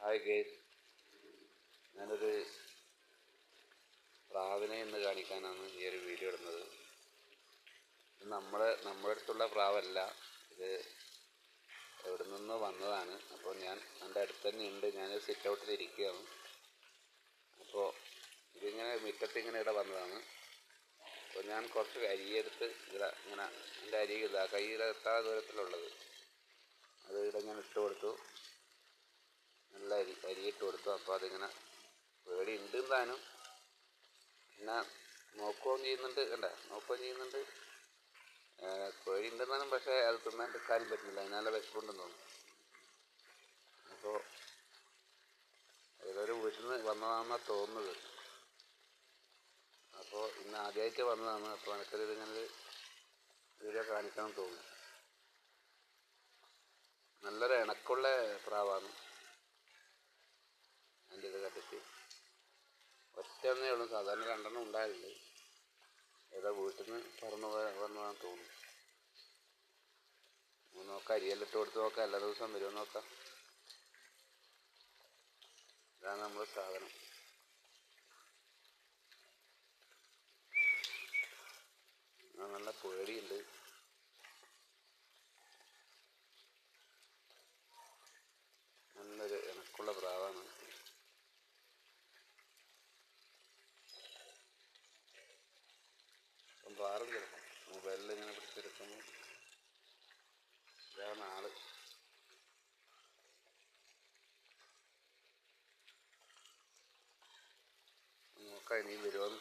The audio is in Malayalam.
Hi guys. ഞാനൊരു പ്രാവിനെ എന്ന് കാണിക്കാനാണ് ഈ ഒരു വീഡിയോ ഇടുന്നത്. ഇത് നമ്മുടെ നമ്മുടെ അടുത്തുള്ള പ്രാവല്ല. ഇത് എവിടെ നിന്ന് വന്നതാണ്. അപ്പോൾ ഞാൻ എന്റെ അടുത്ത് തന്നെ ഉണ്ട്. ഞാൻ സിറ്റ് ഔട്ടിൽ ഇരിക്കുകയാണ്. അപ്പോൾ ഇതിങ്ങനെ മുറ്റത്ത് ഇങ്ങനെ ഇവിടെ വന്നതാണ്. അപ്പോൾ ഞാൻ കുറച്ച് അരിയെടുത്ത് ഇവിടെ ഇങ്ങനെ എന്റെ അരി ഇതാ കയ്യിലെത്താ ദൂരത്തിലുള്ളത്. അത് ഇവിടെ ഞാൻ ഇട്ട് കൊടുത്തു. അരി അരി ഇട്ട് കൊടുത്തു. അപ്പോൾ അതിങ്ങനെ പേടി ഉണ്ട് താനും പിന്നെ നോക്കുകയും ചെയ്യുന്നുണ്ട്. കണ്ട? നോക്കുകയും ചെയ്യുന്നുണ്ട്. പേടി ഉണ്ടെന്നാലും പക്ഷേ അത് തിന്നാൻ കാര്യം പറ്റുന്നില്ല. അതിനാലെ വിശപ്പുണ്ടെന്ന് തോന്നുന്നു. അപ്പോൾ ഏതൊരു വീട്ടിൽ നിന്ന് വന്നതാണെന്നാണ് തോന്നുന്നത്. അപ്പോൾ ഇന്ന് ആദ്യമായിട്ട് വന്നതാണ്. അപ്പോൾ എനിക്കത് ഇതിങ്ങനെ വീഡിയോ കാണിക്കണം തോന്നി നല്ലൊരു ഇണക്കുള്ള പ്രാവാണ്. എന്റെ ഇത് ഒറ്റന്നേ ഒറ്റ ഉള്ളൂ. സാധാരണ രണ്ടെണ്ണം ഉണ്ടായിട്ടുണ്ട്. ഏതോ വീട്ടിൽ നിന്ന് പറന്നു പറഞ്ഞതാണ് തോന്നുന്നു. നോക്കാം അരിയെല്ലാം ഇട്ട് കൊടുത്ത് നോക്കാം എല്ലാ ദിവസവും വരുമോ നോക്കാം. ഇതാണ് നമ്മുടെ സാധനം ആ നല്ല പേടിയുണ്ട് നല്ലൊരു ഇണക്കുള്ള പ്രാവാണ് പാറും ചിലപ്പം മൊബൈലിൽ ഇങ്ങനെ പിടിച്ചെടുക്കുമ്പോൾ ഇതാണ് ആൾ. നോക്കാം ഇനിയും വരുമോന്ന്